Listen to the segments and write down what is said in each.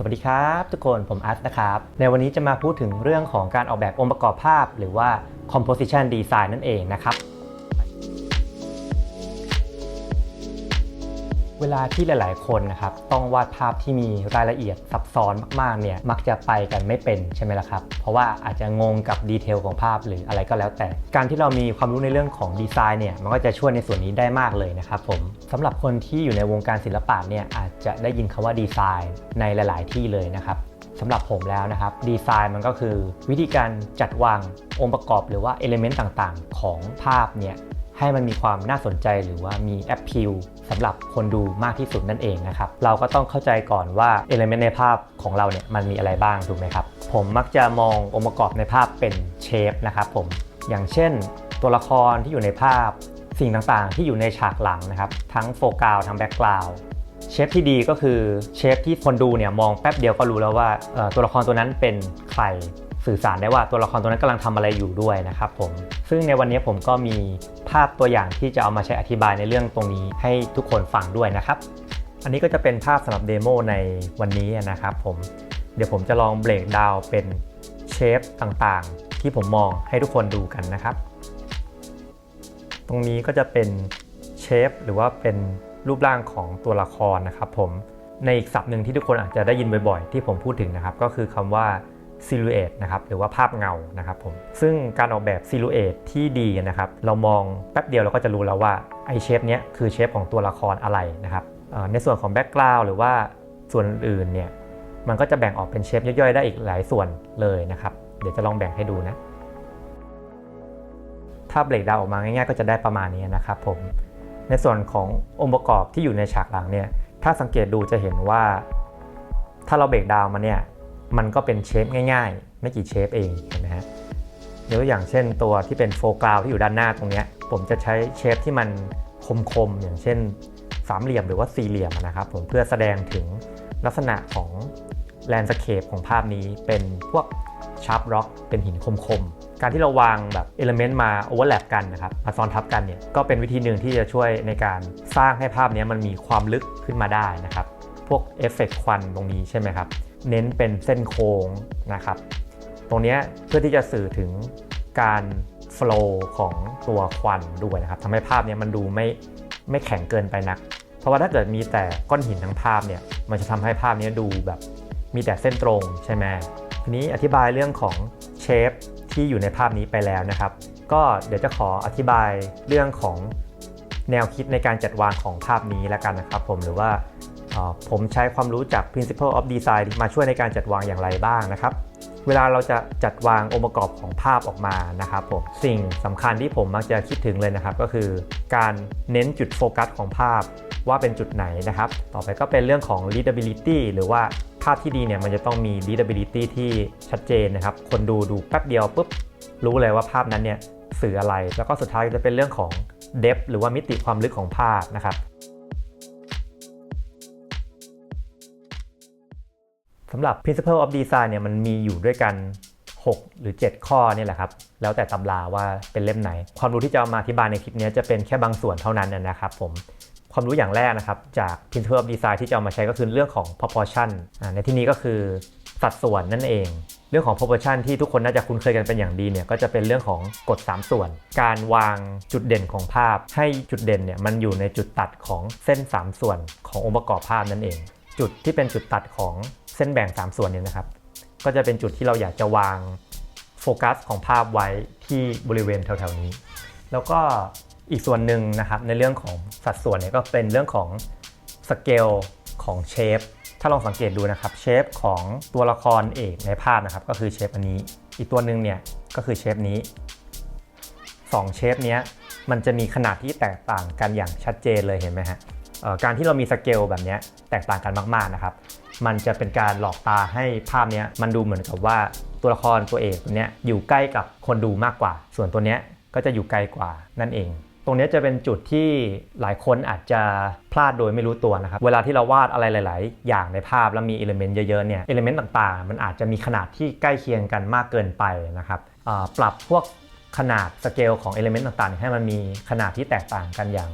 สวัสดีครับทุกคนผมอัสนะครับ ในวันนี้จะมาพูดถึงเรื่องของการออกแบบองค์ประกอบภาพ หรือว่า composition design นั่นเองนะครับ เวลาที่หลาย ๆ คนนะครับต้องวาดภาพที่มีรายละเอียดซับซ้อนมาก ๆ เนี่ยมักจะไปกันไม่เป็นใช่ไหมล่ะครับ เพราะว่าอาจจะงงกับดีเทลของภาพหรืออะไรก็แล้วแต่ การที่เรามีความรู้ในเรื่องของดีไซน์เนี่ยมันก็จะช่วยในส่วนนี้ได้มากเลยนะครับผมสำหรับคนที่อยู่ในวงการศิลปะเนี่ยอาจจะได้ยินคำว่าดีไซน์ในหลาย ๆ ที่เลยนะครับสำหรับผมแล้วนะครับดีไซน์มันก็คือวิธีการจัดวางองค์ประกอบหรือว่าเอลิเมนต์ต่างๆ ของภาพเนี่ย ให้มันมีความน่าสนใจหรือว่ามีแอปพิลสำหรับคนดูมากที่สุดนั่นเองนะครับเราก็ต้องเข้าใจก่อนว่าเอลเมนต์ในภาพของเราเนี่ยมันมีอะไรบ้างถูกไหมครับ ผมมักจะมององค์ประกอบในภาพเป็นเชฟนะครับผมอย่างเช่น ตัวละครที่อยู่ในภาพสิ่งต่างๆ ที่อยู่ในฉากหลังนะครับ ทั้งโฟกัสทั้งแบ็กกราวด์เชฟที่ดีก็คือเชฟที่คนดูเนี่ยมองแป๊บเดียวก็รู้แล้วว่าตัวละครตัวนั้นเป็นใคร สื่อสารได้ว่าตัวละครตัวนั้นกำลังทำอะไรอยู่ด้วยนะครับผมซึ่งในวันนี้ผมก็มีภาพตัวอย่างที่จะเอามาใช้อธิบายในเรื่องตรงนี้ให้ทุกคนฟังด้วยนะครับ อันนี้ก็จะเป็นภาพสำหรับเดโมในวันนี้นะครับผมเดี๋ยวผมจะลองเบรกดาวเป็นเชฟต่างๆ ที่ผมมองให้ทุกคนดูกันนะครับ ตรงนี้ก็จะเป็นเชฟหรือว่าเป็นรูปร่างของตัวละครนะครับผมในอีกศัพท์หนึ่งที่ทุกคนอาจจะได้ยินบ่อยๆ ที่ผมพูดถึงนะครับ ก็คือคำว่า silhouette นะครับหรือว่าภาพเงานะครับผมซึ่งการออกแบบ silhouette ที่ดีนะครับเรามองแป๊บเดียวเราก็จะรู้แล้วว่าไอเชฟเนี้ยคือเชฟของตัวละครอะไรนะครับในส่วนของแบ็กกราวด์หรือว่าส่วนอื่นเนี่ยมันก็จะแบ่งออกเป็นเชฟย่อยๆ ได้อีกหลายส่วนเลยนะครับ เดี๋ยวจะลองแบ่งให้ดูนะ ถ้าเบรกดาวออกมาง่ายๆ ก็จะได้ประมาณนี้นะครับผม ในส่วนขององค์ประกอบที่อยู่ในฉากหลังเนี่ย ถ้าสังเกตดูจะเห็นว่า ถ้าเราเบรกดาวมาเนี่ย มันก็เป็นเชฟง่ายๆ ไม่กี่เชฟเองเห็นไหมฮะยกตัวอย่างเช่นตัวที่เป็นโฟกราวที่อยู่ด้านหน้าตรงนี้ผมจะใช้เชฟที่มันคมๆ อย่างเช่นสามเหลี่ยมหรือว่าสี่เหลี่ยมนะครับผมเพื่อแสดงถึงลักษณะของแลนด์สเคปของภาพนี้เป็นพวกชาร์ปร็อกเป็นหินคมๆ การที่เราวางแบบเอลเมนต์มาโอเวอร์แลปกันนะครับมาซ้อนทับกันเนี่ยก็เป็นวิธีหนึ่งที่จะช่วยในการสร้างให้ภาพนี้มันมีความลึกขึ้นมาได้นะครับ พวกเอฟเฟกต์ควันตรงนี้ใช่ไหมครับ เน้นเป็นเส้นโค้งนะครับ ตรงนี้เพื่อที่จะสื่อถึงการโฟล w ของตัวควันด้วยนะครับทำให้ภาพเนี้ยมันดูไม่ไม่แข็งเกินไปนัก เพราะว่าถ้าเกิดมีแต่ก้อนหินทั้งภาพเนี่ยมันจะทำให้ภาพนี้ดูแบบมีแต่เส้นตรงใช่ไหมทีนี้อธิบายเรื่องของเชฟที่อยู่ในภาพนี้ไปแล้วนะครับ ก็เดี๋ยวจะขออธิบายเรื่องของแนวคิดในการจัดวางของภาพนี้แล้วกันนะครับ ผมหรือว่า ผมใช้ความรู้จาก principle of design มาช่วยในการจัดวางอย่างไรบ้างนะครับ เวลาเราจะจัดวางองค์ประกอบของภาพออกมานะครับผมสิ่งสำคัญที่ผมมักจะคิดถึงเลยนะครับ ก็คือการเน้นจุดโฟกัสของภาพว่าเป็นจุดไหนนะครับ ต่อไปก็เป็นเรื่องของ readability หรือว่าภาพที่ดีเนี่ยมันจะต้องมี readability ที่ชัดเจนนะครับ คนดูดูแป๊บเดียวปุ๊บรู้เลยว่าภาพนั้นเนี่ยสื่ออะไร แล้วก็สุดท้ายจะเป็นเรื่องของ depth หรือว่ามิติความลึกของภาพนะครับ สำหรับ principle of design เนี่ยมันมีอยู่ด้วยกัน 6 หรือ 7 ข้อนี่แหละครับ แล้วแต่ตำราว่าเป็นเล่มไหน ความรู้ที่จะเอามาอธิบายในคลิปนี้จะเป็นแค่บางส่วนเท่านั้นนะครับผมความรู้อย่างแรกนะครับ จาก principle of design ที่จะเอามาใช้ก็คือเรื่องของ proportion อในที่นี้ก็คือสัดส่วนนั่นเอง เรื่องของ proportion ที่ทุกคนน่าจะคุ้นเคยกันเป็นอย่างดีเนี่ยก็จะเป็นเรื่องของกฎ 3 ส่วน การวางจุดเด่นของภาพ ให้จุดเด่นเนี่ยมันอยู่ในจุดตัดของเส้น 3 ส่วนขององค์ประกอบภาพนั่นเอง จุดที่เป็นจุดตัดของ เส้นแบ่ง 3 ส่วนเนี่ยนะครับ ก็จะเป็นจุดที่เราอยากจะวางโฟกัสของภาพไว้ที่บริเวณแถวๆนี้ แล้วก็อีกส่วนหนึ่งนะครับในเรื่องของสัดส่วนเนี่ยก็เป็นเรื่องของสเกลของเชฟถ้าลองสังเกตดูนะครับเชฟของตัวละครเอกในภาพนะครับก็คือเชฟอันนี้ อีกตัวหนึ่งเนี่ยก็คือเชฟนี้2เชฟเนี้ยมันจะมีขนาดที่แตกต่างกันอย่างชัดเจนเลยเห็นไหมฮะการที่เรามีสเกลแบบนี้แตกต่างกันมากๆนะครับ มันจะเป็นการหลอกตาให้ภาพนี้มันดูเหมือนกับว่าตัวละครตัวเอกตัวเนี้ยอยู่ใกล้กับคนดูมากกว่า ส่วนตัวเนี้ยก็จะอยู่ไกลกว่านั่นเอง ตรงนี้จะเป็นจุดที่หลายคนอาจจะพลาดโดยไม่รู้ตัวนะครับ เวลาที่เราวาดอะไรหลาย ๆ อย่างในภาพแล้วมีอิเลเมนต์เยอะ ๆ เนี่ยอิเลเมนต์ต่าง ๆ มันอาจจะมีขนาดที่ใกล้เคียงกันมากเกินไปนะครับปรับพวกขนาดสเกลของอิเลเมนต์ต่าง ๆ ให้มันมีขนาดที่แตกต่างกันอย่าง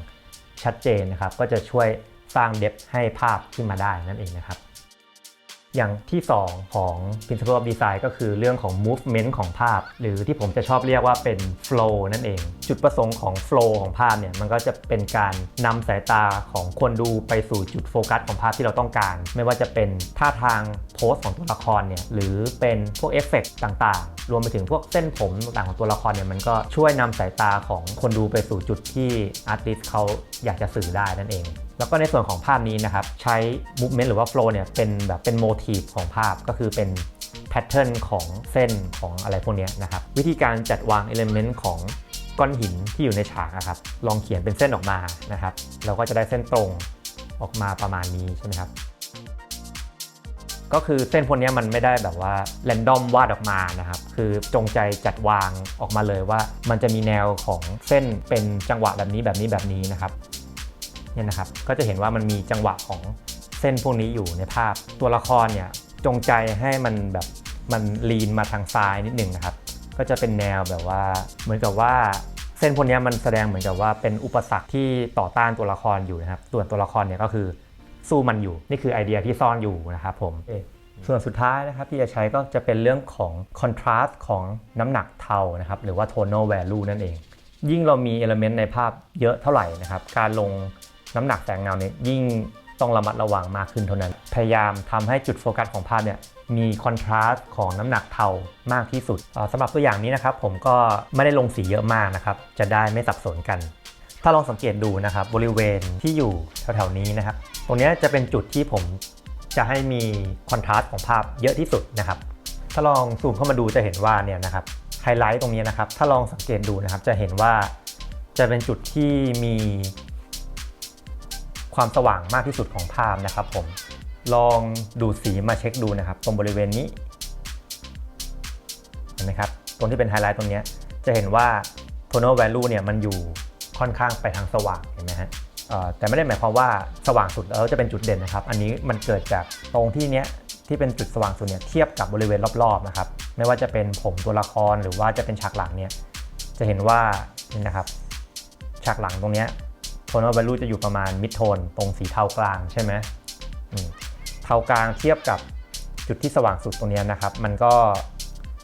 ชัดเจนนะครับ ก็จะช่วยสร้างเดฟให้ภาพขึ้นมาได้นั่นเองนะครับ อย่างที่ 2 ของ principle of design ก็คือเรื่องของ movement ของภาพ หรือที่ผมจะชอบเรียกว่าเป็น flow นั่นเอง จุดประสงค์ของ flow ของภาพเนี่ยมันก็จะเป็นการนำสายตาของคนดูไปสู่จุดโฟกัสของภาพที่เราต้องการ ไม่ว่าจะเป็นท่าทางโพสของตัวละครเนี่ยหรือเป็นพวกเอฟเฟกต์ต่างๆ รวมไปถึงพวกเส้นผมต่างๆของตัวละครเนี่ยมันก็ช่วยนำสายตาของคนดูไปสู่จุดที่อาร์ติสเขาอยากจะสื่อได้นั่นเองแล้วก็ในส่วนของภาพนี้นะครับ ใช้ movement หรือว่า flow เนี่ยเป็นแบบเป็นโมทีฟของภาพก็คือเป็นแพทเทิร์นของเส้นของอะไรพวกนี้นะครับ วิธีการจัดวางเอลิเมนต์ของก้อนหินที่อยู่ในฉากนะครับ ลองเขียนเป็นเส้นออกมานะครับ เราก็จะได้เส้นตรงออกมาประมาณนี้ใช่ไหมครับ ก็คือเส้นพวกนี้มันไม่ได้แบบว่าแรนดอมวาดออกมานะครับ คือจงใจจัดวางออกมาเลยว่า มันจะมีแนวของเส้นเป็นจังหวะแบบนี้แบบนี้แบบนี้นะครับ เนี่ยนะครับก็จะเห็นว่ามันมีจังหวะของเส้นพวกนี้อยู่ในภาพ ตัวละครเนี่ยจงใจให้มันแบบมันลีนมาทางซ้ายนิดนึงนะครับ ก็จะเป็นแนวแบบว่าเหมือนกับว่าเส้นพวกนี้มันแสดงเหมือนกับว่าเป็นอุปสรรคที่ต่อต้านตัวละครอยู่นะครับส่วนตัวละครเนี่ยก็คือสู้มันอยู่นี่คือไอเดียที่ซ่อนอยู่นะครับผมส่วนสุดท้ายนะครับที่จะใช้ก็จะเป็นเรื่องของ contrast ของน้ำหนักเทานะครับหรือว่า tonal value นั่นเอง ยิ่งเรามี element ในภาพเยอะเท่าไหร่นะครับการลง น้ำหนักแสงเงาเนี่ยยิ่งต้องระมัดระวังมากขึ้นเท่านั้น พยายามทำให้จุดโฟกัสของภาพเนี่ยมีคอนทราสต์ของน้ำหนักเทามากที่สุดเอ่อสำหรับตัวอย่างนี้นะครับผมก็ไม่ได้ลงสีเยอะมากนะครับจะได้ไม่สับสนกัน ถ้าลองสังเกตดูนะครับบริเวณที่อยู่แถวๆนี้นะครับตรงนี้จะเป็นจุดที่ผมจะให้มีคอนทราสต์ของภาพเยอะที่สุดนะครับถ้าลองซูมเข้ามาดูจะเห็นว่าเนี่ยนะครับไฮไลท์ตรงนี้นะครับถ้าลองสังเกตดูนะครับจะเห็นว่าจะเป็นจุดที่มี ความสว่างมากที่สุดของภาพนะครับผม ลองดูสีมาเช็คดูนะครับ ตรงบริเวณนี้เห็นไหมครับ ตรงที่เป็นไฮไลท์ตรงนี้จะเห็นว่า tonal value เนี่ยมันอยู่ค่อนข้างไปทางสว่างเห็นไหมฮะแต่ไม่ได้หมายความว่าสว่างสุดแล้วจะเป็นจุดเด่นนะครับ อันนี้มันเกิดจากตรงที่เนี้ยที่เป็นจุดสว่างสุดเนี่ยเทียบกับบริเวณรอบๆนะครับ ไม่ว่าจะเป็นผมตัวละครหรือว่าจะเป็นฉากหลังเนี่ยจะเห็นว่านี่นะครับฉากหลังตรงเนี้ย tonal value จะอยู่ประมาณ mid tone ตรงสีเทากลางใช่ไหมเทากลางเทียบกับจุดที่สว่างสุดตรงนี้นะครับ มันก็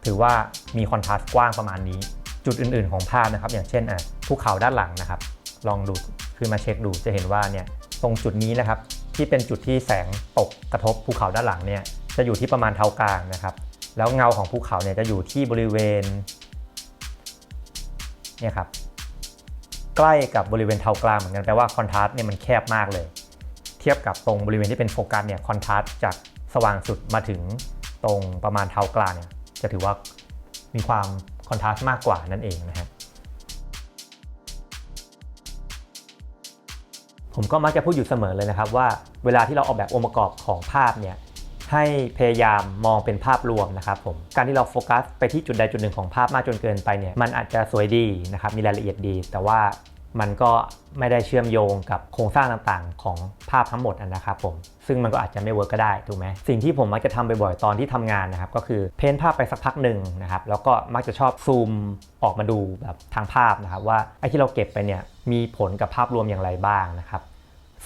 ถือว่ามีคอนทราสต์กว้างประมาณนี้ จุดอื่นๆของภาพนะครับ อย่างเช่นอะภูเขาด้านหลังนะครับ ลองดูคือมาเช็คดูจะเห็นว่าเนี่ยตรงจุดนี้นะครับที่เป็นจุดที่แสงตกกระทบภูเขาด้านหลังเนี่ยจะอยู่ที่ประมาณเทากลางนะครับ แล้วเงาของภูเขาเนี่ยจะอยู่ที่บริเวณเนี่ยครับ ใกล้กับบริเวณเทากลางเหมือนกันแปลว่าคอนทราสต์เนี่ยมันแคบมากเลย เทียบกับตรงบริเวณที่เป็นโฟกัสเนี่ยคอนทราสต์จากสว่างสุดมาถึงตรงประมาณเทากลางเนี่ยจะถือว่ามีความคอนทราสต์มากกว่านั่นเองนะฮะผมก็มักจะพูดอยู่เสมอเลยนะครับว่าเวลาที่เราออกแบบองค์ประกอบของภาพเนี่ย ให้พยายามมองเป็นภาพรวมนะครับผมการที่เราโฟกัสไปที่จุดใดจุดหนึ่งของภาพมากจนเกินไปเนี่ยมันอาจจะสวยดีนะครับมีรายละเอียดดี แต่ว่ามันก็ไม่ได้เชื่อมโยงกับโครงสร้างต่างๆ ของภาพทั้งหมดนะครับผม ซึ่งมันก็อาจจะไม่เวิร์กก็ได้ถูกไหมสิ่งที่ผมมักจะทำบ่อยๆตอนที่ทำงานนะครับ ก็คือเพ้นภาพไปสักพักหนึ่งนะครับ แล้วก็มักจะชอบซูมออกมาดูแบบทางภาพนะครับ ว่าไอ้ที่เราเก็บไปเนี่ยมีผลกับภาพรวมอย่างไรบ้างนะครับ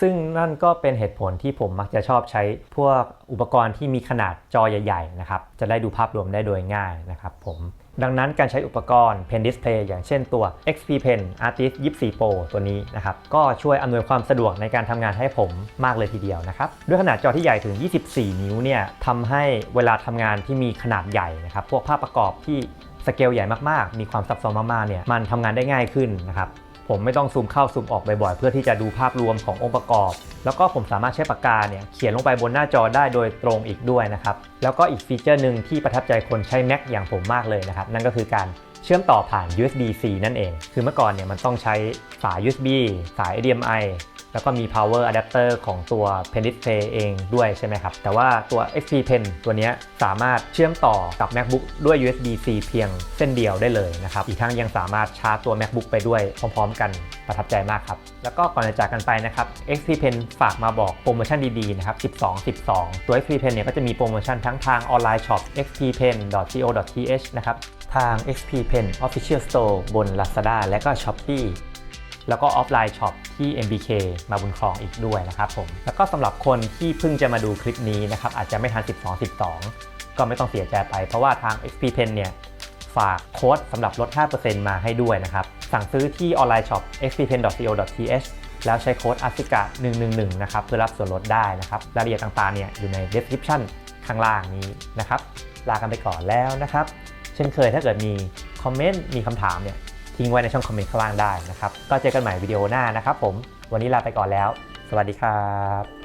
ซึ่งนั่นก็เป็นเหตุผลที่ผมมักจะชอบใช้พวกอุปกรณ์ที่มีขนาดจอใหญ่ๆนะครับ จะได้ดูภาพรวมได้โดยง่ายนะครับผมดังนั้นการใช้อุปกรณ์ Pen Display อย่างเช่นตัว XP Pen Artist 24 Pro ตัวนี้นะครับ ก็ช่วยอำนวยความสะดวกในการทำงานให้ผมมากเลยทีเดียวนะครับ ด้วยขนาดจอที่ใหญ่ถึง 24 นิ้วเนี่ยทำให้เวลาทำงานที่มีขนาดใหญ่นะครับ พวกภาพประกอบที่สเกลใหญ่มากๆ มีความซับซ้อนมากๆ เนี่ย มันทำงานได้ง่ายขึ้นนะครับ ผมไม่ต้องซูมเข้าซูมออกบ่อยๆ เพื่อที่จะดูภาพรวมขององค์ประกอบ แล้วก็ผมสามารถใช้ปากกาเนี่ยเขียนลงไปบนหน้าจอได้โดยตรงอีกด้วยนะครับ แล้วก็อีกฟีเจอร์หนึ่งที่ประทับใจคนใช้ Mac อย่างผมมากเลยนะครับ นั่นก็คือการเชื่อมต่อผ่าน USB-C นั่นเอง คือเมื่อก่อนเนี่ยมันต้องใช้สาย USB สาย HDMI แล้วก็มี power adapter ของตัว Pen Display เองด้วยใช่ไหมครับ แต่ว่าตัว XP Pen ตัวนี้สามารถเชื่อมต่อกับ MacBook ด้วย USB-C เพียงเส้นเดียวได้เลยนะครับ อีกทั้งยังสามารถชาร์จตัว MacBook ไปด้วยพร้อมๆ กันประทับใจมากครับ แล้วก็ก่อนจะจากกันไปนะครับ XP Pen ฝากมาบอกโปรโมชั่นดีๆนะครับ 12 12 ตัว XP Pen เนี่ยก็จะมีโปรโมชั่นทั้งทางออนไลน์ช็อป xppen.co.th นะครับ ทาง XP Pen Official Store บน Lazada และก็ Shopee แล้วก็ออฟไลน์ช็อปที่ MBK มาบุญครองอีกด้วยนะครับผม แล้วก็สำหรับคนที่เพิ่งจะมาดูคลิปนี้นะครับอาจจะไม่ทัน 12 12 ก็ไม่ต้องเสียใจไป เพราะว่าทาง XP Pen เนี่ยฝากโค้ดสำหรับลด 5%มาให้ด้วยนะครับ สั่งซื้อที่ออนไลน์ช็อป xppen.co.th แล้วใช้โค้ด ASICA 111 นะครับ เพื่อรับส่วนลดได้นะครับ รายละเอียดต่างๆเนี่ยอยู่ใน description ข้างล่างนี้นะครับ ลากันไปก่อนแล้วนะครับ เช่นเคยถ้าเกิดมีคอมเมนต์ มีคำถามเนี่ย ทิ้งไว้ในช่องคอมเมนต์ข้างล่างได้นะครับ ก็เจอกันใหม่วิดีโอหน้านะครับผม วันนี้ลาไปก่อนแล้ว สวัสดีครับ